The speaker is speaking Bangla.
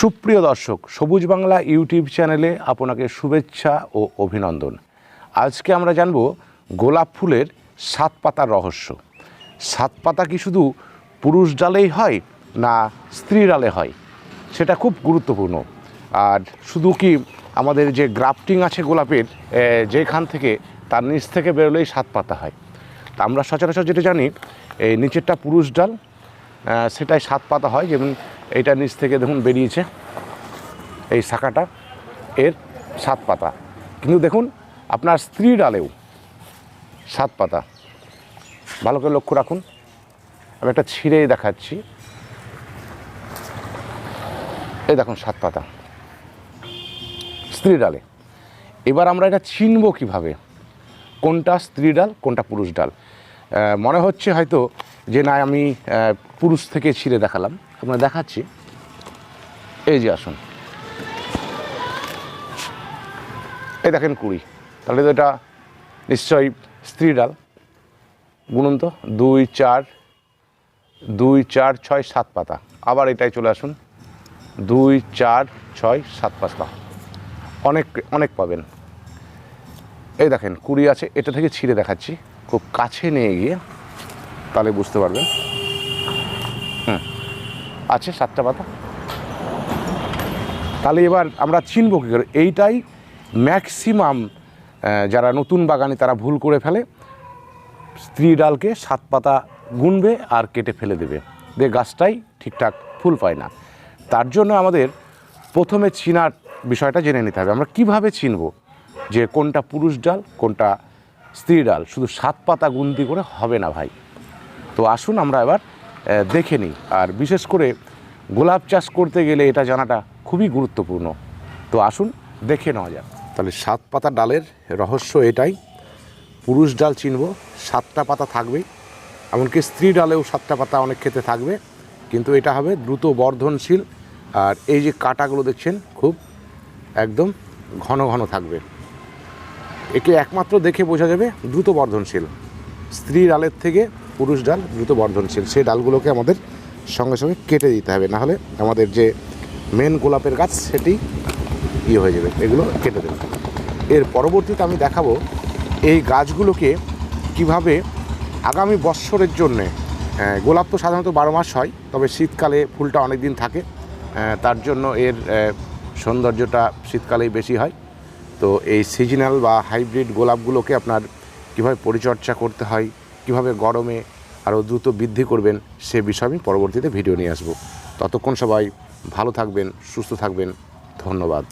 সুপ্রিয় দর্শক, সবুজ বাংলা ইউটিউব চ্যানেলে আপনাকে শুভেচ্ছা ও অভিনন্দন। আজকে আমরা জানব গোলাপ ফুলের সাত পাতার রহস্য। সাত পাতা কি শুধু পুরুষ ডালেই হয় না স্ত্রী ডালে হয়? সেটা খুব গুরুত্বপূর্ণ। আর শুধু কি আমাদের যে গ্রাফটিং আছে গোলাপের যেখান থেকে, তার নিচ থেকে বেরোলেই সাত পাতা হয়। তা আমরা সচরাচর যেটা জানি, এই নিচেরটা পুরুষ ডাল সেটাই সাত পাতা হয়। যেমন এইটা নিচ থেকে দেখুন বেরিয়েছে। এই শাখাটা, এর সাত পাতা। কিন্তু দেখুন, আপনার স্ত্রী ডালেও সাত পাতা। ভালো করে লক্ষ্য রাখুন। আমি একটা ছিঁড়ে দেখাচ্ছি। এই দেখুন, সাত পাতা। স্ত্রী ডালে। এবার আমরা এটা চিনব কীভাবে? কোনটা স্ত্রী ডাল, কোনটা পুরুষ ডাল? মনে হচ্ছে হয়তো যে না, আমি পুরুষ থেকে ছিঁড়ে দেখালাম। আপনার দেখাচ্ছি। এই যে আসুন। এই দেখেন কুড়ি। তাহলে তো এটা নিশ্চয়ই স্ত্রী ডাল। গুনুন তো। দুই, চার দুই, চার, ছয়, সাত পাতা। আবার এটাই চলে আসুন। দুই, চার, ছয়, সাত পাতা। অনেক অনেক পাবেন। এই দেখেন, কুড়ি আছে। এটা থেকে ছিঁড়ে দেখাচ্ছি। খুব কাছে নিয়ে গিয়ে তাহলে বুঝতে পারবেন। হুম। আছে সাতটা পাতা। তাহলে এবার আমরা চিনব কী করে? এইটাই ম্যাক্সিমাম যারা নতুন বাগানে তারা ভুল করে ফেলে, স্ত্রী ডালকে সাত পাতা গুনবে আর কেটে ফেলে দেবে। দিয়ে গাছটাই ঠিকঠাক ফুল পায় না। তার জন্য আমাদের প্রথমে চিনার বিষয়টা জেনে নিতে হবে। আমরা কীভাবে চিনব যে কোনটা পুরুষ ডাল, কোনটা স্ত্রী ডাল, শুধু সাত পাতা গুনতি করে হবে না ভাই। তো আসুন আমরা এবার দেখে নিই। আর বিশেষ করে গোলাপ চাষ করতে গেলে এটা জানাটা খুবই গুরুত্বপূর্ণ। তো আসুন, দেখে নেওয়া যাক। তাহলে সাত পাতা ডালের রহস্য এটাই। পুরুষ ডাল চিনব, সাতটা পাতা থাকবেই এমনকি স্ত্রী ডালেও সাতটা পাতা অনেক ক্ষেত্রে থাকবে। কিন্তু এটা হবে দ্রুত বর্ধনশীল। আর এই যে কাটাগুলো দেখছেন, খুব একদম ঘন ঘন থাকবে। একে একমাত্র দেখে বোঝা যাবে দ্রুত বর্ধনশীল। স্ত্রী ডালের থেকে পুরুষ ডাল দ্রুত বর্ধনশীল। সেই ডালগুলোকে আমাদের সঙ্গে সঙ্গে কেটে দিতে হবে, নাহলে আমাদের যে মেন গোলাপের গাছ সেটি ইয়ে হয়ে যাবে, এগুলো কেটে দেবে। এর পরবর্তীতে আমি দেখাবো এই গাছগুলোকে কীভাবে আগামী বৎসরের জন্যে গোলাপ তো সাধারণত বারো মাস হয়, তবে শীতকালে ফুলটা অনেক দিন থাকে তার জন্য এর সৌন্দর্যটা শীতকালেই বেশি হয়। তো এই সিজনাল বা হাইব্রিড গোলাপগুলোকে আপনার কীভাবে পরিচর্যা করতে হয়, কীভাবে গরমে আরও দ্রুত বৃদ্ধি করবেন, সে বিষয়ে আমি পরবর্তীতে ভিডিও নিয়ে আসব। ততক্ষণ সবাই ভালো থাকবেন, সুস্থ থাকবেন। ধন্যবাদ।